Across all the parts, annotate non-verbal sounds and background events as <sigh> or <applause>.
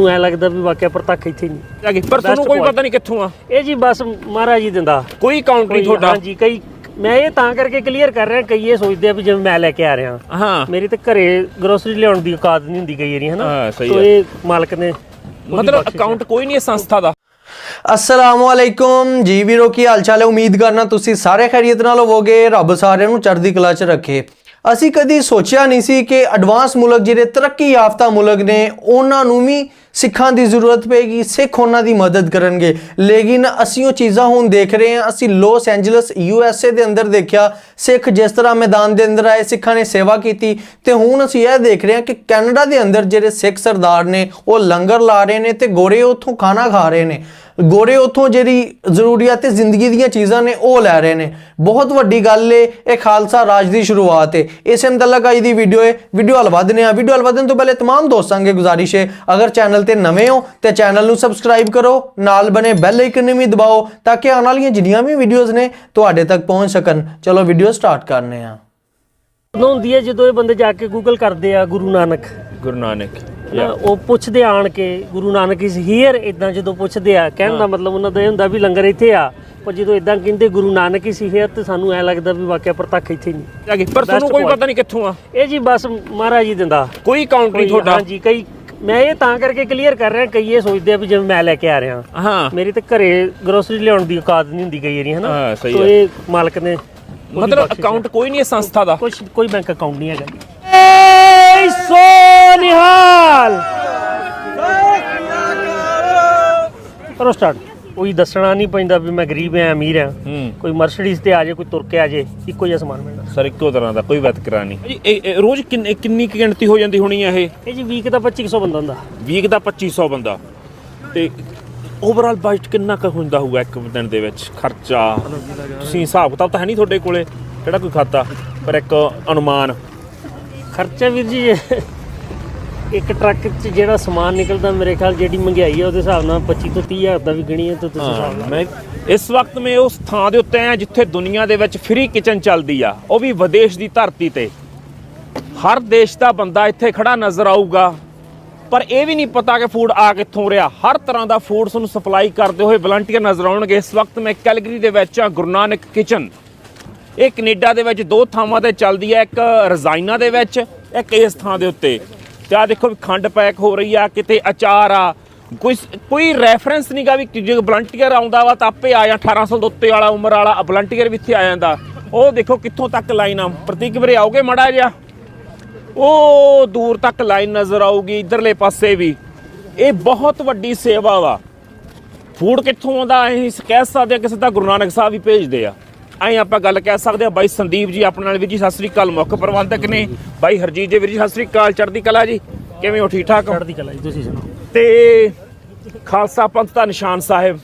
ਨੂੰ ਐ ਲੱਗਦਾ ਵੀ ਵਾਕਿਆ ਪ੍ਰਤੱਖ ਇੱਥੇ ਨਹੀਂ। ਕੇ ਪਰ ਤੁਹਾਨੂੰ ਕੋਈ. ਪਤਾ ਨਹੀਂ ਕਿੱਥੋਂ ਆ। ਇਹ ਜੀ ਬਸ ਮਹਾਰਾਜ ਜੀ ਦਿੰਦਾ। ਕੋਈ ਅਕਾਊਂਟ ਨਹੀਂ ਤੁਹਾਡਾ। ਹਾਂਜੀ ਕਈ ਮੈਂ ਇਹ ਤਾਂ ਕਰਕੇ ਕਲੀਅਰ ਕਰ ਰਿਹਾ ਕਈ ਇਹ ਸੋਚਦੇ ਆ ਵੀ ਜਿਵੇਂ ਮੈਂ ਲੈ ਕੇ ਆ ਰਿਹਾ। ਹਾਂ। ਮੇਰੀ ਤੇ ਘਰੇ ਗਰੋਸਰੀ ਲਿਆਉਣ ਦੀ ਔਕਾਤ ਨਹੀਂ ਹੁੰਦੀ ਕਈ ਵਾਰੀ ਹਨਾ? ਹਾਂ, ਸਹੀ ਤੋ। ਇਹ ਮਾਲਕ ਨੇ ਮਤਲਬ। ਅਕਾਊਂਟ ਕੋਈ ਨਹੀਂ ਇਸ ਸੰਸਥਾ ਦਾ। ਅਸਲਾਮੁਅਲੈਕੁਮ। ਜੀ ਵੀਰੋ ਕੀ ਹਾਲ ਚਾਲ ਹੈ? ਉਮੀਦ ਕਰਨਾ ਤੁਸੀਂ ਸਾਰੇ ਖੈਰੀਅਤ ਨਾਲ ਹੋਵੋਗੇ। ਰੱਬ ਸਾਰਿਆਂ ਨੂੰ ਚੜ੍ਹਦੀ ਕਲਾ 'ਚ ਰੱਖੇ। ਅਸੀਂ ਕਦੀ ਸੋਚਿਆ ਨਹੀਂ ਸੀ ਕਿ ਐਡਵਾਂਸ ਮੁਲਕ ਜਿਹੜੇ ਤਰੱਕੀ ਯਾਫਤਾ ਮੁਲਕ ਨੇ, ਉਹਨਾਂ ਨੂੰ ਵੀ ਸਿੱਖਾਂ ਦੀ ਜ਼ਰੂਰਤ ਪਏਗੀ, ਸਿੱਖ ਉਹਨਾਂ ਦੀ ਮਦਦ ਕਰਨਗੇ। ਲੇਕਿਨ ਅਸੀਂ ਉਹ ਚੀਜ਼ਾਂ ਹੁਣ ਦੇਖ ਰਹੇ ਹਾਂ, ਅਸੀਂ Los Angeles U S A ਦੇ ਅੰਦਰ ਦੇਖਿਆ, ਸਿੱਖ ਜਿਸ ਤਰ੍ਹਾਂ ਮੈਦਾਨ ਦੇ ਅੰਦਰ ਆਏ, ਸਿੱਖਾਂ ਨੇ ਸੇਵਾ ਕੀਤੀ, ਤੇ ਹੁਣ ਅਸੀਂ ਇਹ ਦੇਖ ਰਹੇ ਹਾਂ ਕਿ ਕੈਨੇਡਾ ਦੇ ਅੰਦਰ ਜਿਹੜੇ ਸਿੱਖ ਸਰਦਾਰ ਨੇ, ਉਹ ਲੰਗਰ ਲਾ ਰਹੇ ਨੇ ਤੇ ਗੋਰੇ ਉੱਥੋਂ ਖਾਣਾ ਖਾ ਰਹੇ ਨੇ। ਗੋਰੇ ਉੱਥੋਂ ਜਿਹੜੀ ਜ਼ਰੂਰੀਅਤ ਤੇ ਜ਼ਿੰਦਗੀ ਦੀਆਂ ਚੀਜ਼ਾਂ ਨੇ ਉਹ ਲੈ ਰਹੇ ਨੇ ਬਹੁਤ ਵੱਡੀ ਗੱਲ ਏ ਇਹ ਖਾਲਸਾ ਰਾਜ ਦੀ ਸ਼ੁਰੂਆਤ ਏ ਇਸੇ ਮੁਤਲਕ ਅੱਜ ਦੀ ਵੀਡੀਓ ਏ ਵੀਡੀਓ ਹਲ ਵਧਨੇ ਆ ਵੀਡੀਓ ਹਲ ਵਧਣ ਤੋਂ ਪਹਿਲੇ तमाम ਦੋਸਤਾਂ ਅੱਗੇ ਗੁਜ਼ਾਰਿਸ਼ ਏ ਅਗਰ ਚੈਨਲ ਤੇ ਨਵੇਂ ਹੋ ਤੇ ਚੈਨਲ ਨੂੰ ਸਬਸਕ੍ਰਾਈਬ ਕਰੋ ਨਾਲ ਬਨੇ ਬੈਲ ਆਈਕਨ ਨੂੰ ਵੀ ਦਬਾਓ ਤਾਂ ਕਿ ਆਉਣ ਵਾਲੀਆਂ ਜਿੰਨੀਆਂ ਵੀ ਵੀਡੀਓਜ਼ ਨੇ ਤੁਹਾਡੇ ਤੱਕ ਪਹੁੰਚ ਸਕਣ ਚਲੋ ਵੀਡੀਓ ਸਟਾਰਟ ਕਰਨੇ ਆ ਉਦੋਂ ਹੁੰਦੀ ਹੈ ਜਦੋਂ ਇਹ ਬੰਦੇ ਜਾ ਕੇ ਗੂਗਲ ਕਰਦੇ ਆ ਗੁਰੂ ਨਾਨਕ ਗੁਰੂ ਨਾਨਕ ਨਾ, ਉਹ ਪੁੱਛਦੇ ਆਣ ਕੇ ਗੁਰੂ ਨਾਨਕ ਇਸ ਹੀਅਰ ਇਦਾਂ ਜਦੋਂ ਪੁੱਛਦੇ ਆ ਕਹਿਣ ਦਾ ਮਤਲਬ ਉਹਨਾਂ ਦਾ ਇਹ ਹੁੰਦਾ ਵੀ ਲੰਗਰ ਇੱਥੇ ਆ ਪਰ ਜਦੋਂ ਇਦਾਂ ਕਹਿੰਦੇ ਗੁਰੂ ਨਾਨਕ ਇਸ ਹੀਅਰ ਤੇ ਸਾਨੂੰ ਐ ਲੱਗਦਾ ਵੀ ਵਾਕਿਆ ਪ੍ਰਤੱਖ ਇੱਥੇ ਨਹੀਂ। ਕੇ ਪਰ ਤੁਹਾਨੂੰ ਕੋਈ. ਪਤਾ ਨਹੀਂ ਕਿੱਥੋਂ ਆ। ਇਹ ਜੀ ਬਸ ਮਹਾਰਾਜ ਜੀ ਦਿੰਦਾ। ਕੋਈ ਅਕਾਊਂਟ ਨਹੀਂ ਤੁਹਾਡਾ? ਹਾਂਜੀ ਕਈ ਮੈਂ ਇਹ ਤਾਂ ਕਰਕੇ ਕਲੀਅਰ ਕਰ ਰਿਹਾ ਕਈ ਇਹ ਸੋਚਦੇ ਆ ਵੀ ਜਿਵੇਂ ਮੈਂ ਲੈ ਕੇ ਆ ਰਿਹਾ। ਹਾਂ। ਮੇਰੀ ਤੇ ਘਰੇ ਗਰੋਸਰੀ ਲਿਆਉਣ ਦੀ ਔਕਾਤ ਨਹੀਂ ਹੁੰਦੀ ਕਈ ਵਾਰੀ ਹਨਾ? ਹਾਂ, ਸਹੀ ਤੋ ਹੈ। ਇਹ ਮਾਲਕ ਨੇ ਮਤਲਬ ਹੈ। ਅਕਾਊਂਟ ਕੋਈ ਨਹੀਂ ਇਸ ਸੰਸਥਾ ਦਾ। ਕੁਝ ਕੋਈ ਬੈਂਕ ਅਕਾਊਂਟ ਨਹੀਂ ਹੈਗਾ। ਸੋ ਨਿਹਾਲ ਕਰੋ ਸਟਾਰਟ ਕੋਈ ਦੱਸਣਾ ਨਹੀਂ ਪੈਂਦਾ ਵੀ ਮੈਂ ਗਰੀਬ ਆ ਅਮੀਰ ਆ। ਹੂੰ। ਕੋਈ ਮਰਸੀਡੀਜ਼ ਤੇ ਆ ਜਾਏ ਕੋਈ ਤੁਰ ਕੇ ਆ ਜਾਏ ਇੱਕੋ ਜਿਹਾ ਸਮਾਨ ਮਿਲਣਾ ਸਰ ਇੱਕੋ ਤਰ੍ਹਾਂ ਦਾ ਕੋਈ ਵਿਤਕਰਾ ਨਹੀਂ। ਜੀ ਇਹ ਇਹ ਰੋਜ਼ ਕਿੰਨੀ ਕਿੰਨੀ ਕੁ ਗਿਣਤੀ ਹੋ ਜਾਂਦੀ ਹੋਣੀ ਆ ਇਹ? ਇਹ ਜੀ ਵੀਕ ਦਾ 2500 ਬੰਦਾ ਹੁੰਦਾ। ਵੀਕ ਦਾ 2500 ਬੰਦਾ। ਤੇ ਓਵਰਆਲ ਬਜਟ ਕਿੰਨਾ ਕੁ ਹੁੰਦਾ ਹੋਊਗਾ ਇੱਕ ਦਿਨ ਦੇ ਵਿੱਚ? ਖਰਚਾ? ਤੁਸੀਂ ਹਿਸਾਬ ਕਿਤਾਬ ਤਾਂ ਹੈ ਨਹੀਂ ਤੁਹਾਡੇ ਕੋਲੇ ਕਿਹੜਾ ਕੋਈ ਖਾਤਾ? ਪਰ ਇੱਕ ਅਨੁਮਾਨ। ਖਰਚਾ ਵੀਰ ਜੀ ਇੱਕ ਟਰੱਕ 'ਚ ਜਿਹੜਾ ਸਮਾਨ ਨਿਕਲਦਾ ਮੇਰੇ ਖਿਆਲ ਜਿਹੜੀ ਮਹਿੰਗਾਈ ਹੈ ਉਹਦੇ ਹਿਸਾਬ ਨਾਲ 25 ਤੋਂ 30 ਹਜ਼ਾਰ ਦਾ ਵੀ ਗਣੀ ਹੈ ਤਾਂ ਤੁਸੀਂ ਹਿਸਾਬ ਲਾ ਮੈਂ ਇਸ ਵਕਤ ਮੈਂ ਉਸ ਥਾਂ ਦੇ ਉੱਤੇ ਆ ਜਿੱਥੇ ਦੁਨੀਆ ਦੇ ਵਿੱਚ ਫ੍ਰੀ ਕਿਚਨ ਚੱਲਦੀ ਆ। ਉਹ ਵੀ ਵਿਦੇਸ਼ ਦੀ ਧਰਤੀ ਤੇ। ਹਰ ਦੇਸ਼ ਦਾ ਬੰਦਾ ਇੱਥੇ ਖੜਾ ਨਜ਼ਰ ਆਊਗਾ। ਪਰ ਇਹ ਵੀ ਨਹੀਂ ਪਤਾ ਕਿ ਫੂਡ ਆ ਕਿੱਥੋਂ ਰਿਹਾ। ਹਰ ਤਰ੍ਹਾਂ ਦਾ ਫੂਡ ਤੁਹਾਨੂੰ ਸਪਲਾਈ ਕਰਦੇ ਹੋਏ ਵਲੰਟੀਅਰ ਨਜ਼ਰ ਆਉਣਗੇ। ਇਸ ਵਕਤ ਮੈਂ ਕੈਲਗਰੀ ਦੇ ਵਿੱਚ ਆ ਗੁਰੂ ਨਾਨਕ ਕਿਚਨ ਇਹ ਕੈਨੇਡਾ ਦੇ ਵਿੱਚ ਦੋ ਥਾਵਾਂ ਤੇ ਚੱਲਦੀ ਹੈ ਇੱਕ ਰਜ਼ਾਈਨਾ ਦੇ ਵਿੱਚ ਇੱਕ ਇਸ ਥਾਂ ਦੇ ਉੱਤੇ। ਤੇ ਆ ਦੇਖੋ ਵੀ ਖੰਡ ਪੈਕ ਹੋ ਰਹੀ ਆ, ਕਿਤੇ ਅਚਾਰ ਆ। ਕੋਈ ਕੋਈ ਰੈਫਰੈਂਸ ਨਹੀਂਗਾ ਵੀ ਜੇ ਵਲੰਟੀਅਰ ਆਉਂਦਾ ਵਾ ਤਾਂ ਆਪੇ ਆ ਜਾਂ 18 ਸਾਲ ਤੋਂ ਉੱਤੇ ਵਾਲਾ ਉਮਰ ਵਾਲਾ ਵਲੰਟੀਅਰ ਵੀ ਇੱਥੇ ਆ ਜਾਂਦਾ। ਉਹ ਦੇਖੋ ਕਿੱਥੋਂ ਤੱਕ ਲਾਈਨ ਆ। ਪ੍ਰਤੀਕ ਵੀਰੇ ਆਓਗੇ ਮੜਾ ਜਿਹਾ? ਉਹ ਦੂਰ ਤੱਕ ਲਾਈਨ ਨਜ਼ਰ ਆਊਗੀ, ਇਧਰਲੇ ਪਾਸੇ ਵੀ। ਇਹ ਬਹੁਤ ਵੱਡੀ ਸੇਵਾ ਵਾ। ਫੂਡ ਕਿੱਥੋਂ ਆਉਂਦਾ, ਅਸੀਂ ਕਹਿ ਸਕਦੇ ਹਾਂ ਕਿ ਸਿੱਧਾ ਗੁਰੂ ਨਾਨਕ ਸਾਹਿਬ ਵੀ ਭੇਜਦੇ ਆ। ਐਂ ਆਪਾਂ ਗੱਲ ਕਹਿ ਸਕਦੇ ਆ ਬਾਈ ਸੰਦੀਪ ਜੀ ਆਪਣੇ ਨਾਲ ਵੀਰ ਜੀ ਸਤਿ ਸ੍ਰੀ ਅਕਾਲ ਮੁੱਖ ਪ੍ਰਬੰਧਕ ਨੇ। ਬਾਈ ਹਰਜੀਤ ਜੀ ਵੀਰ ਜੀ ਸਤਿ ਸ੍ਰੀ ਅਕਾਲ ਚੜ੍ਹਦੀ ਕਲਾ ਜੀ। ਕਿਵੇਂ ਹੋ ਠੀਕ ਠਾਕ ਹੋ? ਚੜ੍ਹਦੀ ਕਲਾ ਜੀ ਤੁਸੀਂ ਸੁਣਾਓ? ਤੇ ਖਾਲਸਾ ਪੰਥ ਦਾ ਨਿਸ਼ਾਨ ਸਾਹਿਬ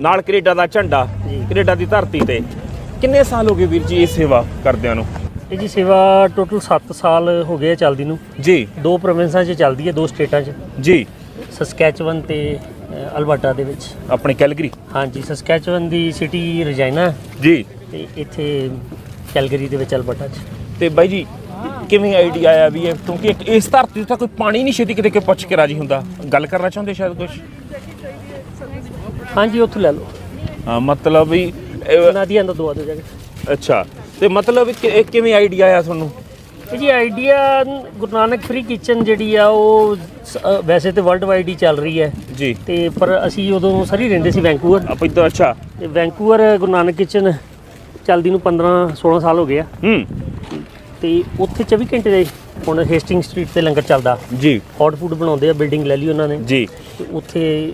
ਨਾਲ ਕੈਨੇਡਾ ਦਾ ਝੰਡਾ। ਕੈਨੇਡਾ ਦੀ ਧਰਤੀ ਤੇ। ਕਿੰਨੇ ਸਾਲ ਹੋ ਗਏ ਵੀਰ ਜੀ ਇਹ ਸੇਵਾ ਕਰਦਿਆਂ ਨੂੰ? ਇਹ ਜੀ ਸੇਵਾ ਟੋਟਲ 7 ਸਾਲ ਹੋ ਗਏ ਚੱਲਦੀ ਨੂੰ। ਜੀ। ਦੋ ਪ੍ਰੋਵਿੰਸਾਂ 'ਚ ਚੱਲਦੀ ਹੈ ਦੋ ਸਟੇਟਾਂ 'ਚ। ਜੀ। ਸਸਕੈਚਵਨ ਤੇ ਅਲਬਰਟਾ ਦੇ ਵਿੱਚ। ਆਪਣੀ ਕੈਲਗਰੀ? ਹਾਂਜੀ ਸਸਕੈਚਵਨ ਦੀ ਸਿਟੀ ਰਜਾਈਨਾ ਜੀ। ਤੇ ਇੱਥੇ ਕੈਲਗਰੀ ਦੇ ਵਿੱਚ ਅਲਬਰਟਾ 'ਚ। ਤੇ ਬਾਈ ਜੀ ਕਿਵੇਂ ਆਈਡੀਆ ਆਇਆ ਵੀ ਇਹ ਕਿਉਂਕਿ ਇੱਕ ਇਸ ਧਰਤੀ ਤੇ ਤਾਂ ਕੋਈ ਪਾਣੀ ਨਹੀਂ ਛੇਤੀ ਕਿਤੇ ਕਿ ਪੁੱਛ ਕੇ ਰਾਜੀ ਹੁੰਦਾ। ਗੱਲ ਕਰਨਾ ਚਾਹੁੰਦੇ ਸ਼ਾਇਦ ਕੁਝ ਹਾਂਜੀ ਉੱਥੋਂ ਲੈ ਲਓ। ਹਾਂ ਮਤਲਬ ਵੀ ਇਹ- ਨਦੀਆਂ ਦਾ ਦੁਆ ਦੇ ਜਾ ਕੇ ਅੱਛਾ ਤੇ ਮਤਲਬ ਕਿ ਇਹ ਕਿਵੇਂ ਆਈਡੀਆ ਆਇਆ ਤੁਹਾਨੂੰ? ਇਹ ਜੀ idea Guru Nanak free kitchen ਜਿਹੜੀ ਆ ਉਹ ਸ- ਅ, ਵੈਸੇ ਤੇ ਵਰਲਡ ਵਾਈਡ ਹੀ ਚੱਲ ਰਹੀ ਹੈ। ਜੀ। ਤੇ ਪਰ ਅਸੀਂ ਉਦੋਂ ਸਰੀ ਰਹਿੰਦੇ ਸੀ ਵੈਂਕੂਵਰ। ਆਪਾਂ ਇੱਧਰ ਅੱਛਾ। ਤੇ ਵੈਂਕੂਵਰ ਗੁਰੂ ਨਾਨਕ ਕਿਚਨ ਚੱਲਦੀ ਨੂੰ 15 16 ਸਾਲ ਹੋ ਗਏ ਆ। ਹੂੰ। ਤੇ ਉੱਥੇ 24 ਘੰਟੇ ਦੇ ਹੁਣ ਹੇਸਟਿੰਗ ਸਟਰੀਟ ਤੇ ਲੰਗਰ ਚੱਲਦਾ। ਜੀ। ਹੌਟ ਫੂਡ ਬਣਾਉਂਦੇ ਆ ਬਿਲਡਿੰਗ ਲੈ ਲਈ ਉਹਨਾਂ ਨੇ। ਜੀ। ਤੇ ਉੱਥੇ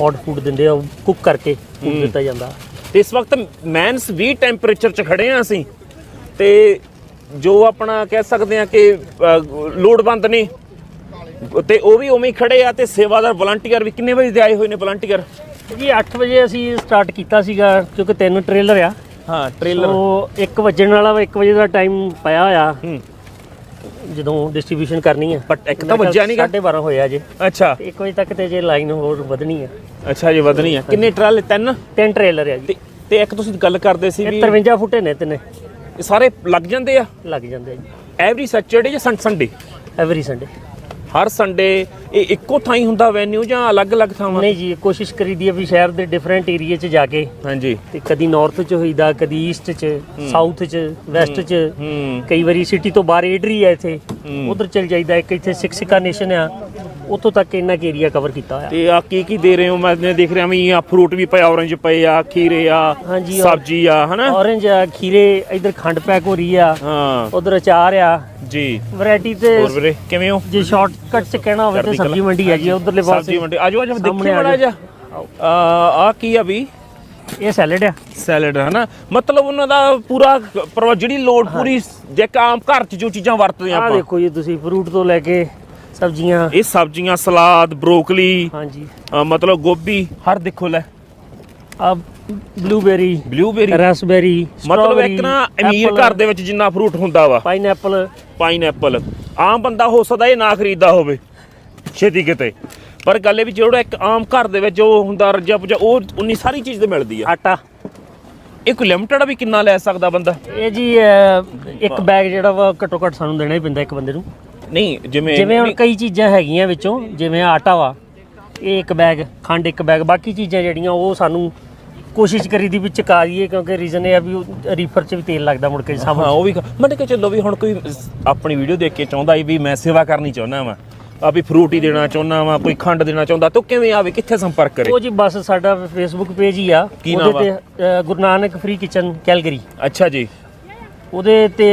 ਹੌਟ ਫੂਡ ਦਿੰਦੇ ਆ ਕੁੱਕ ਕਰਕੇ ਫੂਡ ਦਿੱਤਾ ਜਾਂਦਾ। ਤੇ ਇਸ ਵਕਤ ਮਾਈਨਸ 20 ਟੈਂਪਰੇਚਰ 'ਚ ਖੜੇ ਆ ਅਸੀਂ। ਤੇ ਜੋ ਆਪਣਾ ਕਹਿ ਸਕਦੇ ਆ ਕਿ ਲੋੜਵੰਦ ਨੇ ਤੇ ਉਹ ਵੀ ਉਵੇਂ ਹੀ ਖੜੇ ਆ ਤੇ ਸੇਵਾਦਾਰ ਵਲੰਟੀਅਰ ਵੀ ਕਿੰਨੇ ਵਜੇ ਦੇ ਆਏ ਹੋਏ ਨੇ ਵਲੰਟੀਅਰ ਜੀ 8 ਵਜੇ ਅਸੀਂ ਸਟਾਰਟ ਕੀਤਾ ਸੀਗਾ ਕਿਉਂਕਿ ਤਿੰਨ ਟ੍ਰੇਲਰ ਆ। ਹਾਂ ਟ੍ਰੇਲਰ ਸੋ 1 ਵਜਣ ਵਾਲਾ ਵਾ 1 ਵਜੇ ਦਾ ਟਾਈਮ ਪਾਇਆ ਹੋਇਆ। ਹੂੰ। ਜਦੋਂ ਡਿਸਟ੍ਰੀਬਿਊਸ਼ਨ ਕਰਨੀ ਹੈ But ਇੱਕ ਤਾਂ ਵੱਜਿਆ ਨੀਗਾ। 12:30 ਹੋਇਆ ਜੇ। ਅੱਛਾ। ਤੇ 1 ਵਜੇ ਤੱਕ ਤੇ ਜੇ ਲਾਈਨ ਹੋਰ ਵਧਣੀ ਹੈ ਅੱਛਾ ਜੀ ਵਧਣੀ ਆ। ਕਿੰਨੇ ਟਰਾਲੇ ਤਿੰਨ? ਤਿੰਨ ਟ੍ਰੇਲਰ ਆ ਜੀ। ਤੇ ਇੱਕ ਤੁਸੀਂ ਗੱਲ ਕਰਦੇ ਸੀ ਵੀ ਇਹ 53 ਫੁੱਟੇ ਨੇ ਤਿੰਨੇ। ਇਹ ਸਾਰੇ ਲੱਗ ਜਾਂਦੇ ਆ? ਲੱਗ ਜਾਂਦੇ ਆ ਜੀ। ਐਵਰੀ ਸੈਚਰਡੇ ਜਾਂ ਸੰਡੇ ਐਵਰੀ ਸੰਡੇ ਹਰ ਸੰਡੇ ਇਹ ਇੱਕੋ ਥਾਂ ਹੀ ਹੁੰਦਾ ਵੈਨਿਊ ਜਾਂ ਅਲੱਗ-ਅਲੱਗ ਥਾਵਾਂ ਨਹੀਂ ਜੀ ਕੋਸ਼ਿਸ਼ ਕਰੀਦੀ ਹੈ ਵੀ ਸ਼ਹਿਰ ਦੇ ਡਿਫਰੈਂਟ ਏਰੀਆ 'ਚ ਜਾ ਕੇ। ਹਾਂਜੀ। ਤੇ ਕਦੀ ਨਾਰਥ 'ਚ ਹੋਈਦਾ ਕਦੀ ਈਸਟ 'ਚ ਸਾਊਥ 'ਚ ਵੈਸਟ 'ਚ। ਕਈ ਵਾਰੀ ਸਿਟੀ ਤੋਂ ਬਾਹਰ ਏਡਰੀ ਹੈ ਇੱਥੇ। ਉਧਰ ਚਲ ਜਾਈਦਾ ਇੱਕ ਇੱਥੇ ਸਿਕਸਿਕਾ ਨੇਸ਼ਨ ਆ। ਉੱਥੋਂ ਤੱਕ ਇੰਨਾ ਕੁ ਏਰੀਆ ਕਵਰ ਕੀਤਾ ਹੋਇਆ। ਤੇ ਆ ਕੀ ਕੀ ਦੇ ਰਹੇ ਹੋ? ਮੈਂ ਦੇਖ ਰਿਹਾ ਵੀ ਆ ਫਰੂਟ ਵੀ ਪਏ ਔਰੰਜ ਪਏ ਆ ਖੀਰੇ ਆ ਹਾਂਜੀ, ਔਰ- ਸਬਜ਼ੀ ਆ ਹਨਾ? ਔਰੰਜ ਆ ਖੀਰੇ ਇਧਰ ਖੰਡ ਪੈਕ ਹੋ ਰਹੀ ਆ ਹਾਂ। ਉਧਰ ਅਚਾਰ ਆ। ਜੀ। ਵੈਰਾਈਟੀ ਤੇ ਹੋਰ ਵੀਰੇ ਕਿਵੇਂ ਹੋ? ਜੇ ਸ਼ਾਰਟਕਟ ਚ ਕਹਿਣਾ ਹੋਵੇ ਤੇ ਚੜ੍ਹਦੀ ਸਬਜ਼ੀ ਕਲਾ। ਮੰਡੀ ਹੈ ਜੀ ਉਧਰਲੇ ਸਬਜ਼ੀ ਪਾਸੇ ਮੰਡੀ। ਆਜੋ ਆਜੋ ਸਾਹਮਣੇ ਦੇਖੀ ਆ ਬੜਾ ਜਾ ਆ ਆ ਕੀ ਆ ਵੀ? ਇਹ ਸੈਲਡ ਆ। ਸੈਲਡ ਹਨਾ? ਮਤਲਬ ਉਹਨਾਂ ਦਾ ਪੂਰਾ ਪਰਵਾ ਜਿਹੜੀ ਲੋੜ ਪੂਰੀ ਜੇ ਆਮ ਘਰ 'ਚ ਜੋ ਚੀਜ਼ਾਂ ਵਰਤਦੇ ਆ ਆਪਾਂ। ਦੇਖੋ ਜੀ ਤੁਸੀਂ ਫਰੂਟ ਤੋਂ ਲੈ ਕੇ ਸਬਜ਼ੀਆਂ। ਇਹ ਸਬਜ਼ੀਆਂ ਸਲਾਦ ਬਰੋਕਲੀ ਹਾਂਜੀ। ਮਤਲਬ ਗੋਭੀ ਹਰ ਦੇਖੋ ਲੈ। ਆ ਬਲੂਬੇਰੀ ਬਲੂਬੇਰੀ। ਰਸਬੇਰੀ ਮਤਲਬ ਇੱਕ ਨਾ ਅਮੀਰ ਘਰ ਦੇ ਵਿੱਚ ਜਿੰਨਾ ਫਰੂਟ ਹੁੰਦਾ ਵਾ। ਪਾਈਨਐਪਲ ਪਾਈਨਐਪਲ ਆਮ ਬੰਦਾ ਹੋ ਸਕਦਾ ਇਹ ਨਾ ਖਰੀਦਦਾ ਹੋਵੇ ਛੇਤੀ ਕਿਤੇ। ਪਰ ਗੱਲ ਇਹ ਵੀ ਜਿਹੜਾ ਇੱਕ ਆਮ ਘਰ ਦੇ ਵਿੱਚ ਉਹ ਹੁੰਦਾ ਰੱਜਾ ਪੁਜਾ ਉਹ ਉਨੀ ਸਾਰੀ ਚੀਜ਼ ਤੇ ਮਿਲਦੀ ਆ। ਆਟਾ। ਇਹ ਕੋਈ ਲਿਮਟਡ ਵੀ ਕਿੰਨਾ ਲੈ ਸਕਦਾ ਬੰਦਾ? ਇਹ ਜੀ ਇੱਕ ਬੈਗ ਜਿਹੜਾ ਵਾ ਘੱਟੋ ਘੱਟ ਸਾਨੂੰ ਦੇਣਾ ਹੀ ਪੈਂਦਾ ਇੱਕ ਬੰਦੇ ਨੂੰ। ਨਹੀਂ ਜਿਵੇਂ ਜਿਵੇਂ ਹੁਣ ਕਈ ਚੀਜ਼ਾਂ ਹੈਗੀਆਂ ਵਿੱਚੋਂ ਜਿਵੇਂ ਆਟਾ ਵਾ ਇਹ ਇੱਕ ਬੈਗ ਖੰਡ ਇੱਕ ਬੈਗ ਬਾਕੀ ਚੀਜ਼ਾਂ ਜਿਹੜੀਆਂ ਉਹ ਸਾਨੂੰ ਕੋਸ਼ਿਸ਼ ਕਰੀਦੀ ਵੀ ਚਕਾ ਦਈਏ ਕਿਉਂਕਿ ਰੀਜ਼ਨ ਇਹ ਆ ਵੀ ਰੀਫਰ 'ਚ ਵੀ ਤੇਲ ਲੱਗਦਾ ਮੁੜ ਕੇ ਹਾਂ ਸਾਹਮਣੇ ਉਹ ਵੀ ਮੰਨ ਕੇ ਚੱਲੋ ਵੀ ਹੁਣ ਕੋਈ ਆਪਣੀ ਵੀਡੀਓ ਦੇਖ ਕੇ ਚਾਹੁੰਦਾ ਵੀ ਮੈਂ ਸੇਵਾ ਕਰਨੀ ਚਾਹੁੰਦਾ ਵਾਂ ਆ ਵੀ ਫਰੂਟ ਹੀ ਦੇਣਾ ਚਾਹੁੰਦਾ ਵਾਂ ਕੋਈ ਖੰਡ ਦੇਣਾ ਚਾਹੁੰਦਾ ਤਾਂ ਕਿਵੇਂ ਆਵੇ ਕਿੱਥੇ ਸੰਪਰਕ ਕਰੇ? ਉਹ ਜੀ ਬਸ ਸਾਡਾ ਫੇਸਬੁੱਕ ਪੇਜ ਹੀ ਆ ਕੀ ਨਾਮ ਤੇ Guru Nanak free kitchen Calgary ਅੱਛਾ ਜੀ। ਉਹਦੇ ਤੇ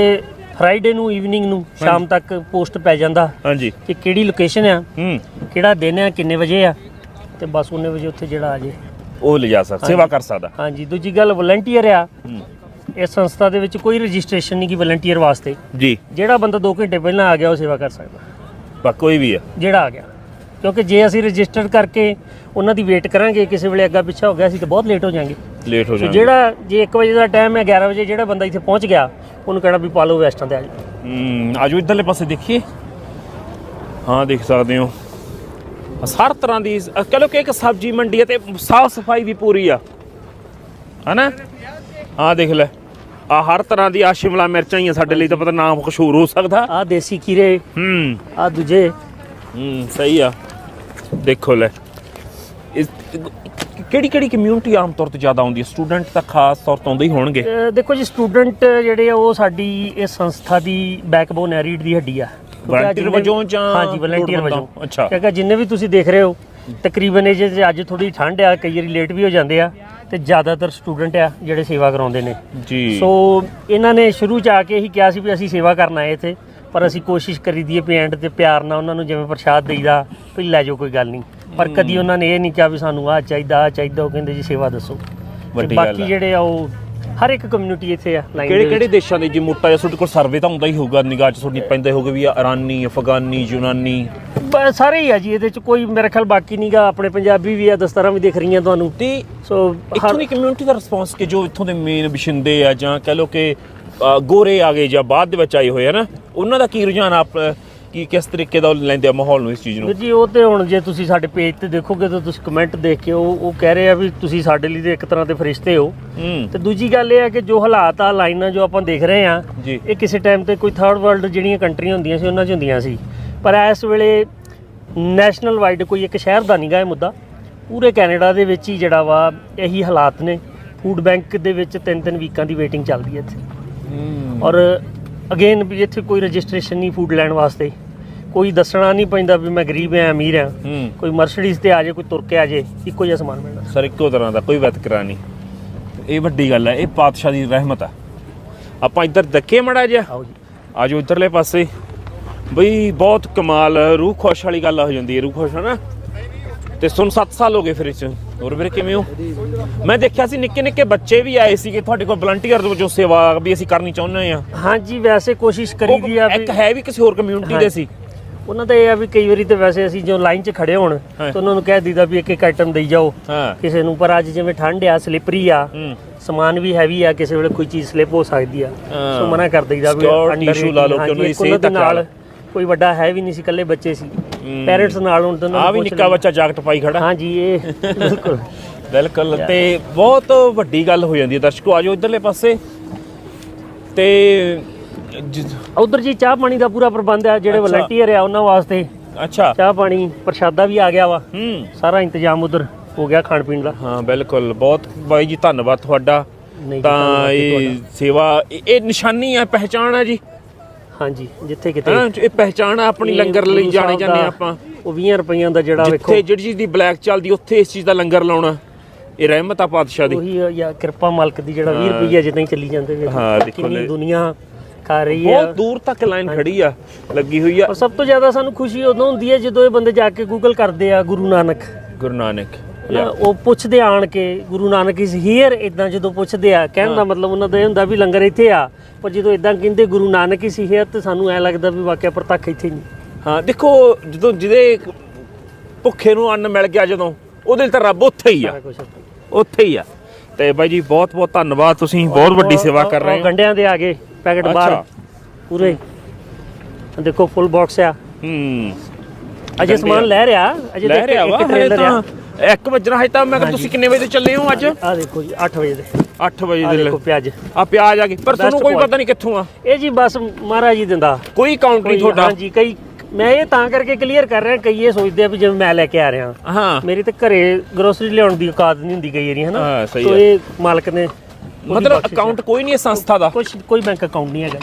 ਫਰਾਈਡੇ ਨੂੰ ਈਵਨਿੰਗ ਨੂੰ ਸ਼ਾਮ ਤੱਕ ਪੋਸਟ ਪੈ ਜਾਂਦਾ ਹਾਂਜੀ। ਕਿ ਕਿਹੜੀ ਲੋਕੇਸ਼ਨ ਆ ਹੂੰ। ਕਿਹੜਾ ਦਿਨ ਆ ਕਿੰਨੇ ਵਜੇ ਆ ਤੇ ਬਸ ਉਹਨੇ ਵਜੇ ਉੱਥੇ ਜਿਹੜਾ ਆ ਜੇ। ਉਹ ਲਿਜਾ ਸਕਦਾ ਸੇਵਾ ਕਰ ਸਕਦਾ। ਹਾਂਜੀ ਦੂਜੀ ਗੱਲ ਵਲੰਟੀਅਰ ਆ। ਇਸ ਸੰਸਥਾ ਦੇ ਵਿੱਚ ਕੋਈ ਰਜਿਸਟ੍ਰੇਸ਼ਨ ਨਹੀਂ ਕਿ ਵਲੰਟੀਅਰ ਵਾਸਤੇ। ਜੀ। ਜਿਹੜਾ ਬੰਦਾ 2 ਘੰਟੇ ਪਹਿਲਾਂ ਆ ਗਿਆ ਉਹ ਸੇਵਾ ਕਰ ਸਕਦਾ। ਬਾ ਕੋਈ ਵੀ ਆ। ਜਿਹੜਾ ਆ ਗਿਆ। ਕਿਉਂਕਿ ਜੇ ਅਸੀਂ ਰਜਿਸਟਰ ਕਰਕੇ ਉਹਨਾਂ ਦੀ ਵੇਟ ਕਰਾਂਗੇ ਕਿਸੇ ਵੇਲੇ ਅੱਗਾ ਪਿੱਛਾ ਹੋ ਗਿਆ ਸੀ ਤਾਂ ਬਹੁਤ ਲੇਟ ਹੋ ਜਾਾਂਗੇ। ਲੇਟ ਹੋ ਜਾਣਾ ਜਿਹੜਾ ਜੇ 1 ਵਜੇ ਦਾ ਟਾਈਮ ਹੈ 11 ਵਜੇ ਜਿਹੜਾ ਬੰਦਾ ਇੱਥੇ ਪਹੁੰਚ ਗਿਆ ਉਹਨੂੰ ਕਹਿਣਾ ਵੀ ਪਾਲੋ ਵੈਸਟਾਂ ਤੇ ਆ ਜਾਓ। ਹੂੰ ਆਜੋ ਇਧਰਲੇ ਪਾਸੇ ਦੇਖੀਏ। ਹਾਂ ਦੇਖ ਸਕਦੇ ਹੋ। ਹਰ ਤਰ੍ਹਾਂ ਦੀ ਕਹ ਲਓ ਕਿ ਇੱਕ ਸਬਜ਼ੀ ਮੰਡੀ ਹੈ ਤੇ ਸਾਫ਼ ਸਫ਼ਾਈ ਵੀ ਪੂਰੀ ਆ। ਹਨਾ? ਆ ਦੇਖ ਲੈ। ਆ ਹਰ ਤਰ੍ਹਾਂ ਦੀ ਆ ਸ਼ਿਮਲਾ ਮਿਰਚਾਂ ਹੀ ਆ ਸਾਡੇ ਲਈ ਤਾਂ ਪਤਾ ਨਾਮ ਮਸ਼ਹੂਰ ਹੋ ਸਕਦਾ। ਆ ਦੇਸੀ ਖੀਰੇ ਹੂੰ। ਆ ਦੂਜੇ। ਹੂੰ ਸਹੀ ਆ। ਦੇਖੋ ਲੈ। ਇਸ ਕਿਹੜੀ ਕਿਹੜੀ ਕਮਿਊਨਿਟੀ ਆਮ ਤੌਰ ਤੇ ਜ਼ਿਆਦਾ ਆਉਂਦੀ ਹੈ? ਸਟੂਡੈਂਟ ਤਾਂ ਖਾਸ ਤੌਰ ਤੇ ਆਉਂਦੇ ਹੀ ਹੋਣਗੇ। ਦੇਖੋ ਜੀ ਸਟੂਡੈਂਟ ਜਿਹੜੇ ਆ ਉਹ ਸਾਡੀ ਇਸ ਸੰਸਥਾ ਦੀ ਬੈਕਬੋਨ ਹੈ ਰੀੜ ਦੀ ਹੱਡੀ ਆ। ਕਿਉਂਕਿ ਆਹ Volunteer ਜਿੰਨੇ ਵੀ- ਵਜੋਂ ਜਾਂ ਹਾਂਜੀ ਵਲੰਟੀਅਰ? ਵਜੋਂ। ਅੱਛਾ। ਕਿਉਂਕਿ ਜਿੰਨੇ ਵੀ ਤੁਸੀਂ ਦੇਖ ਰਹੇ ਹੋ ਤਕਰੀਬਨ ਇਹ ਜੇ ਅੱਜ ਥੋੜੀ ਠੰਡ ਆ ਕਈ ਵਾਰੀ ਲੇਟ ਵੀ ਹੋ ਜਾਂਦੇ ਆ ਤੇ ਜ਼ਿਆਦਾਤਰ ਸਟੂਡੈਂਟ ਆ ਜਿਹੜੇ ਸੇਵਾ ਕਰਾਉਂਦੇ ਨੇ। ਜੀ। ਸੋ ਇਹਨਾਂ ਨੇ ਸ਼ੁਰੂ ਚ ਆ ਕੇ ਹੀ ਕਿਹਾ ਸੀ ਵੀ ਅਸੀਂ ਸੇਵਾ ਕਰਨ ਆਏ ਇੱਥੇ ਪਰ ਅਸੀਂ ਕੋਸ਼ਿਸ਼ ਕਰੀ ਦੀਏ ਐਂਡ ਤੇ ਪਿਆਰ ਨਾਲ ਉਹਨਾਂ ਨੂੰ ਜਿਵੇਂ ਪ੍ਰਸ਼ਾਦ ਦੇਈਦਾ ਵੀ ਲੈ ਜਾਓ ਕੋਈ ਗੱਲ ਨਹੀਂ। ਪਰ ਕਦੀ ਉਹਨਾਂ ਨੇ ਇਹ ਨਹੀਂ ਕਿਹਾ ਵੀ ਸਾਨੂੰ ਆਹ ਚਾਹੀਦਾ ਆਹ ਚਾਹੀਦਾ ਉਹ ਕਹਿੰਦੇ ਜੀ ਸੇਵਾ ਦੱਸੋ। ਵੱਡੀ ਗੱਲ ਬਾਕੀ ਆ। ਜਿਹੜੇ ਆ ਉਹ ਹਰ ਇੱਕ ਕਮਿਊਨਿਟੀ ਇੱਥੇ ਆ ਲਾਈਨ ਕਿਹੜੇ ਕਿਹੜੇ ਦੇਸ਼ਾਂ ਦੇ ਜੀ? ਮੋਟਾ ਜਿਹਾ ਤੁਹਾਡੇ ਕੋਲ ਸਰਵੇ ਤਾਂ ਹੁੰਦਾ ਹੀ ਹੋਊਗਾ ਨਿਗਾਹ 'ਚ ਤੁਹਾਡੀ ਪੈਂਦੇ ਹੋਗੇ ਵੀ ਇਰਾਨੀ ਅਫਗਾਨੀ ਯੂਨਾਨੀ। ਸਾਰੇ ਹੀ ਆ ਜੀ ਇਹਦੇ ਚ ਕੋਈ ਮੇਰੇ ਖਿਆਲ ਬਾਕੀ ਨਹੀਂਗਾ ਆਪਣੇ ਪੰਜਾਬੀ ਵੀ ਆ ਦਸਤਾਰਾਂ ਵੀ ਦਿਖ ਰਹੀਆਂ ਤੁਹਾਨੂੰ। ਤੇ ਸੋ ਇੱਥੋਂ ਦੀ ਕਮਿਊਨਿਟੀ ਦਾ ਰਿਸਪੌਂਸ ਕਿ ਜੋ ਇੱਥੋਂ ਦੇ ਮੇਨ ਬਸ਼ਿੰਦੇ ਆ ਜਾਂ ਕਹ ਲਓ ਕਿ ਗੋਰੇ ਆ ਗਏ ਜਾਂ ਬਾਅਦ ਦੇ ਵਿੱਚ ਆਏ ਹੋਏ ਆ ਨਾ ਉਹਨਾਂ ਦਾ ਕੀ ਰੁਝਾਨ ਆਪ ਕੀ ਕਿਸ ਤਰੀਕੇ ਦਾ ਉਹ ਲੈਂਦੇ ਆ ਮਾਹੌਲ ਨੂੰ ਇਸ ਚੀਜ਼ ਨੂੰ? ਵੀਰ ਜੀ ਉਹ ਤੇ ਹੁਣ ਜੇ ਤੁਸੀਂ ਸਾਡੇ ਪੇਜ ਤੇ ਦੇਖੋਗੇ ਤਾਂ ਤੁਸੀਂ ਕਮੈਂਟ ਦੇਖ ਕੇ ਉਹ ਉਹ ਕਹਿ ਰਹੇ ਆ ਵੀ ਤੁਸੀਂ ਸਾਡੇ ਲਈ ਤੇ ਇੱਕ ਤਰ੍ਹਾਂ ਦੇ ਫਰਿਸ਼ਤੇ ਹੋ। ਹੂੰ। ਤੇ ਦੂਜੀ ਗੱਲ ਇਹ ਆ ਕਿ ਜੋ ਹਾਲਾਤ ਆ ਲਾਈਨਾਂ ਜੋ ਆਪਾਂ ਦੇਖ ਰਹੇ ਆ ਜੀ। ਇਹ ਕਿਸੇ ਟਾਈਮ ਤੇ ਕੋਈ ਥਰਡ ਵਰਲਡ ਜਿਹੜੀਆਂ ਕੰਟਰੀਆਂ ਹੁੰਦੀਆਂ ਸੀ ਉਹਨਾਂ 'ਚ ਹੁੰਦੀਆਂ ਸੀ। ਪਰ ਇਸ ਵੇਲੇ ਨੈਸ਼ਨਲ ਵਾਈਡ ਕੋਈ ਇੱਕ ਸ਼ਹਿਰ ਦਾ ਨਹੀਂਗਾ ਇਹ ਮੁੱਦਾ। ਪੂਰੇ ਕੈਨੇਡਾ ਦੇ ਵਿੱਚ ਹੀ ਜਿਹੜਾ ਵਾ ਇਹੀ ਹਾਲਾਤ ਨੇ। ਫੂਡ ਬੈਂਕ ਦੇ ਵਿੱਚ ਤਿੰਨ ਤਿੰਨ ਵੀਕਾਂ ਦੀ ਵੇਟਿੰਗ ਚੱਲਦੀ ਹੈ ਇੱਥੇ। ਔਰ ਅਗੇਨ ਵੀ ਇੱਥੇ ਕੋਈ ਰਜਿਸਟ੍ਰੇਸ਼ਨ ਨਹੀਂ ਫੂਡ ਲੈਣ ਵਾਸਤੇ। ਕੋਈ ਦੱਸਣਾ ਨਹੀਂ ਪੈਂਦਾ ਵੀ ਮੈਂ ਗਰੀਬ ਆ ਅਮੀਰ ਆ। ਹੂੰ। ਕੋਈ ਮਰਸੀਡੀਜ਼ ਤੇ ਆ ਜਾਏ ਕੋਈ ਤੁਰ ਕੇ ਆ ਜਾਏ ਇੱਕੋ ਜਿਹਾ ਸਮਾਨ ਮਿਲਦਾ। ਸਰ ਇੱਕੋ ਤਰ੍ਹਾਂ ਦਾ ਕੋਈ ਵਤਕਰਾ ਨਹੀਂ। ਇਹ ਵੱਡੀ ਗੱਲ ਹੈ ਇਹ ਪਾਤਸ਼ਾਹ ਦੀ ਰਹਿਮਤ ਆ। ਆਪਾਂ ਇੱਧਰ ਦੇਖੇ ਮੜਾ ਜਿਹਾ। ਆਓ ਜੀ। ਆਜੋ ਇਧਰਲੇ ਪਾਸੇ। ਬਈ ਬਹੁਤ ਕਮਾਲ ਰੂਹ ਖੁਸ਼ ਵਾਲੀ ਗੱਲ ਹੋ ਜਾਂਦੀ ਹੈ ਰੂਹ ਖੁਸ਼ ਹੈ ਨਾ ਤੇ ਸੁਣ 7 ਸਾਲ ਹੋ ਗਏ ਫਿਰ ਇਸ 'ਚ। ਹੋਰ ਵੀਰੇ ਕਿਵੇਂ ਹੋ? ਮੈਂ ਦੇਖਿਆ ਸੀ ਨਿੱਕੇ ਨਿੱਕੇ ਬੱਚੇ ਵੀ ਆਏ ਸੀਗੇ ਤੁਹਾਡੇ ਕੋਲ ਵਲੰਟੀਅਰ ਦੇ ਵਜੋਂ ਸੇਵਾ ਵੀ ਅਸੀਂ ਕਰਨੀ ਚਾਹੁੰਦੇ ਆ ਹਾਂਜੀ ਵੈਸੇ ਕੋਸ਼ਿਸ਼ ਕਰੀਦੀ ਆ ਵੀ ਇੱਕ ਹੈ ਵੀ ਕਿਸੇ ਹੋਰ ਕਮਿਊਨਿਟੀ ਦੇ ਸੀ। ਉਹਨਾਂ ਦਾ ਇਹ ਆ ਵੀ ਕਈ ਵਾਰੀ ਤੇ ਵੈਸੇ ਅਸੀਂ ਜੋ ਲਾਈਨ 'ਚ ਖੜੇ ਹੋਣ। ਤਾਂ ਉਹਨਾਂ ਨੂੰ ਕਹਿ ਦੀਦਾ ਵੀ ਇੱਕ ਇੱਕ ਆਈਟਮ ਦੇਈ ਜਾਓ ਕਿਸੇ ਨੂੰ ਪਰ ਅੱਜ ਜਿਵੇਂ ਠੰਡ ਆ ਸਲਿਪਰੀ ਆ ਸਮਾਨ ਵੀ ਹੈਵੀ ਆ ਕਿਸੇ ਵੇਲੇ ਕੋਈ ਚੀਜ਼ ਸਲਿਪ ਹੋ ਸਕਦੀ ਆ। ਸੋ ਮਨਾ ਕਰ ਦਈਦਾ ਵੀ under issue ਲਾ ਲਓ ਕਿ ਉਹਨਾਂ ਦੀ ਸਿਹਤ ਨਾਲ। ਕੋਈ ਵੱਡਾ ਹੈ ਵੀ ਨਹੀਂ ਸੀ ਇਕੱਲੇ ਬੱਚੇ ਸੀ। ਪੈਰੈਂਟਸ ਨਾਲ ਹੁਣ ਤਾਂ ਆ ਵੀ ਨਿੱਕਾ। ਬੱਚਾ ਜਾਕਟ ਪਾਈ ਖੜਾ ਹਾਂਜੀ ਇਹ ਬਿਲਕੁਲ <laughs> ਬਿਲਕੁਲ ਤੇ ਬਹੁਤ ਵੱਡੀ ਗੱਲ ਹੋ ਜਾਂਦੀ ਹੈ ਦਰਸ਼ਕੋ ਆਜੋ ਇਧਰਲੇ ਪਾਸੇ ਤੇ ਉਧਰ ਜੀ ਚਾਹ ਪਾਣੀ ਦਾ ਪੂਰਾ ਪ੍ਰਬੰਧ ਆ ਜਿਹੜੇ। ਵਲੰਟੀਅਰ ਆ ਉਹਨਾਂ ਵਾਸਤੇ। ਅੱਛਾ। ਚਾਹ ਪਾਣੀ ਪ੍ਰਸ਼ਾਦਾ ਵੀ ਆ ਗਿਆ ਵਾ। ਹੂੰ। ਸਾਰਾ ਇੰਤਜ਼ਾਮ ਉਧਰ ਹੋ ਗਿਆ ਖਾਣ ਪੀਣ ਦਾ। ਹਾਂ ਬਿਲਕੁਲ। ਬਹੁਤ ਬਾਈ ਜੀ ਧੰਨਵਾਦ ਤੁਹਾਡਾ। ਤਾਂ ਇਹ ਸੇਵਾ ਇਹ ਨਿਸ਼ਾਨੀ ਹੈ ਪਹਿਚਾਣ ਹੈ ਜੀ। ਹਾਂਜੀ ਜਿੱਥੇ ਕਿਤੇ। ਹਾਂ ਇਹ ਪਹਿਚਾਣ ਆ ਆਪਣੀ ਲੰਗਰ ਲਈ ਜਾਣੇ ਜਾਂਦੇ ਆਪਾਂ। ਉਹ 20 ਰੁਪਈਆਂ ਦਾ ਜਿਹੜਾ ਵੇਖੋ। ਜਿੱਥੇ ਜਿਹੜੀ ਚੀਜ਼ ਦੀ ਬਲੈਕ ਚੱਲਦੀ ਉੱਥੇ ਇਸ ਚੀਜ਼ ਦਾ ਲੰਗਰ ਲਾਉਣਾ। ਇਹ ਰਹਿਮਤ ਆ ਪਾਤਸ਼ਾਹ ਦੀ। ਉਹੀ ਆ ਜਾਂ ਕਿਰਪਾ ਮਾਲਕ ਦੀ ਜਿਹੜਾ 20 ਰੁਪਈਆ ਜਿੱਦਾਂ ਹੀ ਚੱਲੀ ਜਾਂਦੇ ਵੇਖੋ। ਹਾਂ, ਦੇਖੋ। ਦੁਨੀਆ ਖਾ ਰਹੀ ਹੈ ਬਹੁਤ ਦੂਰ ਤੱਕ ਲਾਈਨ ਖੜੀ ਆ ਲੱਗੀ ਹੋਈ ਆ। ਔਰ ਸਭ ਤੋਂ ਜ਼ਿਆਦਾ ਸਾਨੂੰ ਖੁਸ਼ੀ ਉਦੋਂ ਹੁੰਦੀ ਹੈ ਜਦੋਂ ਇਹ ਬੰਦੇ ਜਾ ਕੇ ਗੂਗਲ ਕਰਦੇ ਆ ਗੁਰੂ ਨਾਨਕ। ਗੁਰੂ ਨਾਨਕ ਉਹ ਪੁੱਛਦੇ ਆਣ ਕੇ ਗੁਰੂ ਨਾਨਕ ਇਸ ਹੀਅਰ ਇਦਾਂ ਜਦੋਂ ਪੁੱਛਦੇ ਆ ਕਹਿਣ ਦਾ ਮਤਲਬ ਉਹਨਾਂ ਦਾ ਇਹ ਹੁੰਦਾ ਵੀ ਲੰਗਰ ਇੱਥੇ ਆ ਪਰ ਜਦੋਂ ਇਦਾਂ ਕਹਿੰਦੇ ਗੁਰੂ ਨਾਨਕ ਇਸ ਹੀਅਰ ਤੇ ਸਾਨੂੰ ਐ ਲੱਗਦਾ ਵੀ ਵਾਕਿਆ ਪ੍ਰਤੱਖ ਇੱਥੇ ਨਹੀਂ। ਹਾਂ ਦੇਖੋ ਜਦੋਂ ਜਿਹਦੇ ਭੁੱਖੇ ਨੂੰ ਅੰਨ ਮਿਲ ਗਿਆ ਜਦੋਂ ਉਹਦੇ ਲਈ ਤਾਂ ਰੱਬ ਉੱਥੇ ਹੀ ਆ। ਸਾਰਾ ਉੱਥੇ ਹੀ ਆ। ਤੇ ਬਾਈ ਜੀ ਬਹੁਤ ਬਹੁਤ ਧੰਨਵਾਦ ਤੁਸੀਂ ਬਹੁਤ ਵੱਡੀ ਸੇਵਾ ਕਰ ਰਹੇ ਹੋ। ਗੰਡਿਆਂ ਦੇ ਆ ਗਏ। ਪੈਕਟ ਬਾਹਰ। ਪੂਰੇ। ਦੇਖੋ ਫੁੱਲ ਬਾਕਸ ਆ। ਹੂੰ। ਅਜੇ ਸਮਾਨ ਲੈ ਰਿਹਾ ਅਜੇ ਲੈ ਰਿਹਾ ਵਾ ਆ ਤਾਂ 1 ਵਜਣਾ ਹੈ ਤਾਂ ਮੈਂ ਕਿਹਾ ਤੁਸੀਂ ਕਿੰਨੇ ਵਜੇ ਤੋਂ ਚੱਲੇ ਹੋ ਅੱਜ? ਆ ਦੇਖੋ ਜੀ 8 ਵਜੇ ਦੇ। 8 ਵਜੇ ਦੇ ਦੇਖੋ ਪਿਆਜ਼। ਆ ਪਿਆਜ਼ ਆ ਗਈ ਪਰ ਤੁਹਾਨੂੰ ਕੋਈ। ਪਤਾ ਨਹੀਂ ਕਿੱਥੋਂ ਆ। ਇਹ ਜੀ ਬਸ ਮਹਾਰਾਜ ਜੀ ਦਿੰਦਾ। ਕੋਈ ਕਾਊਂਟ ਨਹੀਂ ਤੁਹਾਡਾ। ਹਾਂਜੀ ਕਈ ਮੈਂ ਇਹ ਤਾਂ ਕਰਕੇ ਕਲੀਅਰ ਕਰ ਰਿਹਾ ਕਈ ਇਹ ਸੋਚਦੇ ਆ ਵੀ ਜਿਵੇਂ ਮੈਂ ਲੈ ਕੇ ਆ ਰਿਹਾ। ਹਾਂ। ਮੇਰੀ ਤੇ ਘਰੇ ਗਰੋਸਰੀ ਲਿਆਉਣ ਦੀ ਔਕਾਤ ਨਹੀਂ ਹੁੰਦੀ ਕਈ ਵਾਰੀ ਹਨਾ? ਹਾਂ, ਸਹੀ ਤੋ ਹੈ। ਇਹ ਮਾਲਕ ਨੇ ਮਤਲਬ ਅਕਾਊਂਟ ਕੋਈ ਨਹੀਂ ਹੈ ਸੰਸਥਾ ਦਾ। ਕੁਝ ਕੋਈ ਬੈਂਕ ਅਕਾਊਂਟ ਨਹੀਂ ਹੈਗਾ।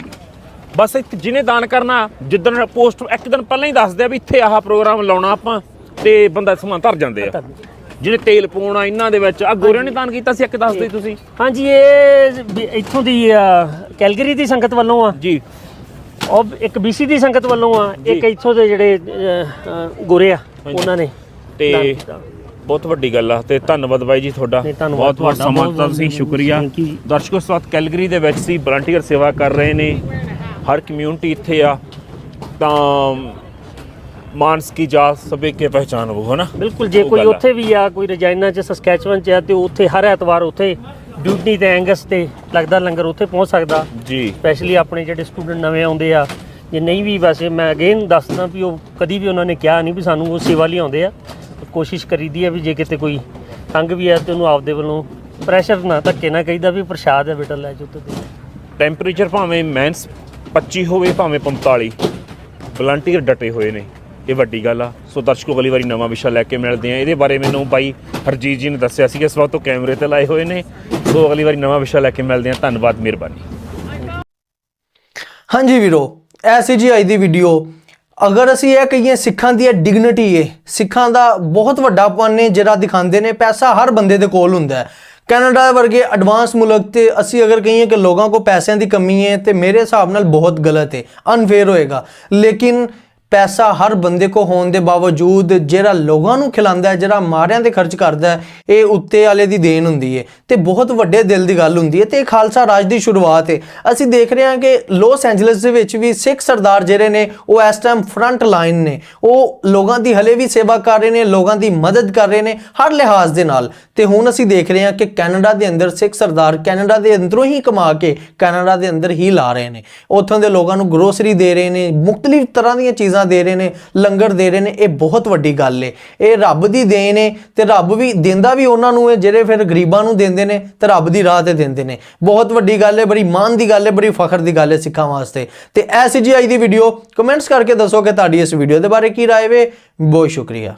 ਬਸ ਇੱਕ ਜਿਹਨੇ ਦਾਨ ਕਰਨਾ ਜਿੱਦਣ ਪੋਸਟ ਇੱਕ ਦਿਨ ਪਹਿਲਾਂ ਹੀ ਦੱਸਦੇ ਆ ਵੀ ਇੱਥੇ ਆਹ ਪ੍ਰੋਗਰਾਮ ਲਾਉਣਾ ਆਪਾਂ ਤੇ ਬੰਦਾ ਸਮਾਨ ਧਰ ਜਾਂਦੇ ਆ। ਜਿਹਨੇ ਤੇਲ ਪਾਉਣਾ ਇਹਨਾਂ ਦੇ ਵਿੱਚ ਆ ਗੋਰਿਆਂ ਨੇ ਦਾਨ ਕੀਤਾ ਸੀ ਇੱਕ ਦੱਸਦੇ ਤੁਸੀਂ। ਹਾਂਜੀ ਇਹ ਇੱਥੋਂ ਦੀ ਕੈਲਗਰੀ ਦੀ ਸੰਗਤ ਵੱਲੋਂ ਆ। ਜੀ। ਉਹ ਇੱਕ ਬੀਸੀ ਦੀ ਸੰਗਤ ਵੱਲੋਂ ਆ। ਇੱਕ ਇੱਥੋਂ ਦੇ ਜਿਹੜੇ ਗੋਰੇ ਆ ਉਹਨਾਂ ਨੇ ਤੇ। ਬਹੁਤ ਵੱਡੀ ਗੱਲ ਆ ਤੇ ਧੰਨਵਾਦ ਬਾਈ ਜੀ ਤੁਹਾਡਾ। ਬਹੁਤ ਬਹੁਤ ਸਮਾਂ ਤੁਸੀਂ ਸ਼ੁਕਰੀਆ। ਦਰਸ਼ਕੋ ਵਕਤ ਕੈਲਗਰੀ ਦੇ ਵਿੱਚ ਸੀ ਵਲੰਟੀਅਰ ਸੇਵਾ ਕਰ ਰਹੇ ਨੇ। ਹਰ ਕਮਿਊਨਿਟੀ ਇੱਥੇ ਆ ਤਾਂ ਮਾਨਸ ਕੀ ਜਾਤ ਸਭੇ ਕੇ ਪਹਿਚਾਨ ਉਹ ਹੈ ਨਾ? ਬਿਲਕੁਲ ਜੇ ਕੋਈ। ਉੱਥੇ ਵੀ ਆ ਕੋਈ ਰਜਾਇਨਾ ਚ ਸਸਕੈਚਵਨ ਚ ਆ ਤੇ ਉੱਥੇ ਹਰ ਐਤਵਾਰ ਉੱਥੇ ਡਿਊਟੀ ਤੇ ਐਂਗਸ ਤੇ ਲੱਗਦਾ ਲੰਗਰ ਉੱਥੇ ਪਹੁੰਚ ਸਕਦਾ। ਜੀ। ਸਪੈਸ਼ਲੀ ਆਪਣੇ ਜਿਹੜੇ ਸਟੂਡੈਂਟ ਨਵੇਂ ਆਉਂਦੇ ਆ। ਜੇ ਨਹੀਂ ਵੀ ਵੈਸੇ ਮੈਂ ਅਗੇਨ ਦੱਸਦਾ ਵੀ ਉਹ ਕਦੀ ਵੀ ਉਹਨਾਂ ਨੇ ਕਿਹਾ ਨਹੀਂ ਵੀ ਸਾਨੂੰ ਉਹ ਸੇਵਾ ਲਈ ਆਉਂਦੇ ਆ। ਕੋਸ਼ਿਸ਼ ਕਰੀਦੀ ਆ ਵੀ ਜੇ ਕਿਤੇ ਕੋਈ ਤੰਗ ਵੀ ਆ ਤੇ ਉਹਨੂੰ ਆਪਦੇ ਵੱਲੋਂ ਪ੍ਰੈਸ਼ਰ ਨਾ ਧੱਕੇ ਨਾ ਕਹੀਦਾ ਵੀ ਪ੍ਰਸ਼ਾਦ ਹੈ ਬੇਟਾ ਲੈ ਜਾਓ ਤੇ ਦੇ ਟੈਂਪਰੇਚਰ ਭਾਵੇਂ ਮਾਈਨਸ 25 ਹੋਵੇ ਭਾਵੇਂ 45 ਵਲੰਟੀਅਰ ਡਟੇ ਹੋਏ ਨੇ। ਇਹ ਵੱਡੀ ਗੱਲ ਆ। ਸੋ ਦਰਸ਼ਕੋ ਅਗਲੀ ਵਾਰੀ ਨਵਾਂ ਵਿਸ਼ਾ ਲੈ ਕੇ ਮਿਲਦੇ ਆ ਇਹਦੇ ਬਾਰੇ ਮੈਨੂੰ ਬਾਈ ਹਰਜੀਤ ਜੀ ਨੇ ਦੱਸਿਆ ਸੀ ਕਿ ਇਸ ਵਕਤ ਉਹ ਕੈਮਰੇ ਤੇ ਲਾਏ ਹੋਏ ਨੇ। ਸੋ ਅਗਲੀ ਵਾਰੀ ਨਵਾਂ ਵਿਸ਼ਾ ਲੈ ਕੇ ਮਿਲਦੇ ਆ ਧੰਨਵਾਦ ਮਿਹਰਬਾਨੀ। ਹਾਂਜੀ ਵੀਰੋ ਐਸੀ ਜੀ ਅੱਜ ਦੀ ਵੀਡੀਓ ਅਗਰ ਅਸੀਂ ਇਹ ਕਹੀਏ ਸਿੱਖਾਂ ਦੀ ਇਹ ਡਿਗਨਿਟੀ ਹੈ ਸਿੱਖਾਂ ਦਾ ਬਹੁਤ ਵੱਡਾ ਨੇ ਜਿਹੜਾ ਦਿਖਾਉਂਦੇ ਨੇ, ਪੈਸਾ ਹਰ ਬੰਦੇ ਦੇ ਕੋਲ ਹੁੰਦਾ ਹੈ। ਕੈਨੇਡਾ ਵਰਗੇ ਐਡਵਾਂਸ ਮੁਲਕ ਤੇ ਅਸੀਂ ਅਗਰ ਕਹੀਏ ਕਿ ਲੋਕਾਂ ਕੋ ਪੈਸਿਆਂ ਦੀ ਕਮੀ ਹੈ ਤੇ ਮੇਰੇ ਹਿਸਾਬ ਨਾਲ ਬਹੁਤ ਗਲਤ ਹੈ ਅਨਫੇਅਰ ਹੋਏਗਾ। ਲੇਕਿਨ ਪੈਸਾ ਹਰ ਬੰਦੇ ਕੋ ਹੋਣ ਦੇ ਬਾਵਜੂਦ ਜਿਹੜਾ ਲੋਕਾਂ ਨੂੰ ਖਿਲਾਉਂਦਾ ਹੈ, ਜਿਹੜਾ ਮਾਰਿਆਂ ਤੇ ਖਰਚ ਕਰਦਾ ਹੈ, ਇਹ ਉੱਤੇ ਵਾਲੇ ਦੀ ਦੇਣ ਹੁੰਦੀ ਹੈ। ਤੇ ਬਹੁਤ ਵੱਡੇ ਦਿਲ ਦੀ ਗੱਲ ਹੁੰਦੀ ਹੈ ਤੇ ਇਹ ਖਾਲਸਾ ਰਾਜ ਦੀ ਸ਼ੁਰੂਆਤ ਹੈ। ਅਸੀਂ ਦੇਖ ਰਹੇ ਹਾਂ ਕਿ ਲਾਸ ਐਂਜਲਸ ਦੇ ਵਿੱਚ ਵੀ ਸਿੱਖ ਸਰਦਾਰ ਜਿਹੜੇ ਨੇ, ਉਹ ਇਸ ਟਾਈਮ ਫਰੰਟ ਲਾਈਨ ਨੇ। ਉਹ ਲੋਕਾਂ ਦੀ ਹਲੇ ਵੀ ਸੇਵਾ ਕਰ ਰਹੇ ਨੇ, ਲੋਕਾਂ ਦੀ ਮਦਦ ਕਰ ਰਹੇ ਨੇ, ਹਰ ਲਿਹਾਜ਼ ਦੇ ਨਾਲ। ਤੇ ਹੁਣ ਅਸੀਂ ਦੇਖ ਰਹੇ ਹਾਂ ਕਿ ਕੈਨੇਡਾ ਦੇ ਅੰਦਰ ਸਿੱਖ ਸਰਦਾਰ ਕੈਨੇਡਾ ਦੇ ਅੰਦਰੋਂ ਹੀ ਕਮਾ ਕੇ ਕੈਨੇਡਾ ਦੇ ਅੰਦਰ ਹੀ ਲਾ ਰਹੇ ਨੇ। ਉੱਥੋਂ ਦੇ ਲੋਕਾਂ ਨੂੰ ਗਰੋਸਰੀ ਦੇ ਰਹੇ ਨੇ, ਮੁxtਲਿਫ ਤਰ੍ਹਾਂ ਦੀਆਂ ਚੀਜ਼ਾਂ ਦੇ ਰਹੇ ਨੇ, ਲੰਗਰ ਦੇ ਰਹੇ ਨੇ, ਇਹ ਬਹੁਤ ਵੱਡੀ ਗੱਲ ਏ। ਇਹ ਰੱਬ ਦੀ ਦੇਣ ਏ ਤੇ ਰੱਬ ਵੀ ਦਿੰਦਾ ਵੀ ਉਹਨਾਂ ਨੂੰ ਹੈ ਜਿਹੜੇ ਫਿਰ ਗਰੀਬਾਂ ਨੂੰ ਦਿੰਦੇ ਨੇ ਤੇ ਰੱਬ ਦੀ ਰਾਹ ਤੇ ਦਿੰਦੇ ਨੇ। ਬਹੁਤ ਵੱਡੀ ਗੱਲ ਏ, ਬੜੀ ਮਾਣ ਦੀ ਗੱਲ ਏ, ਬੜੀ ਫਖਰ ਦੀ ਗੱਲ ਏ ਸਿੱਖਾਂ ਵਾਸਤੇ। ਤੇ ਐਸੀ ਜੀ ਆਈ ਦੀ ਵੀਡੀਓ ਕਮੈਂਟਸ ਕਰਕੇ ਦੱਸੋ ਕਿ ਤੁਹਾਡੀ ਇਸ ਵੀਡੀਓ ਦੇ ਬਾਰੇ ਕੀ ਰਾਏ ਵੇ। ਬਹੁਤ ਸ਼ੁਕਰੀਆ।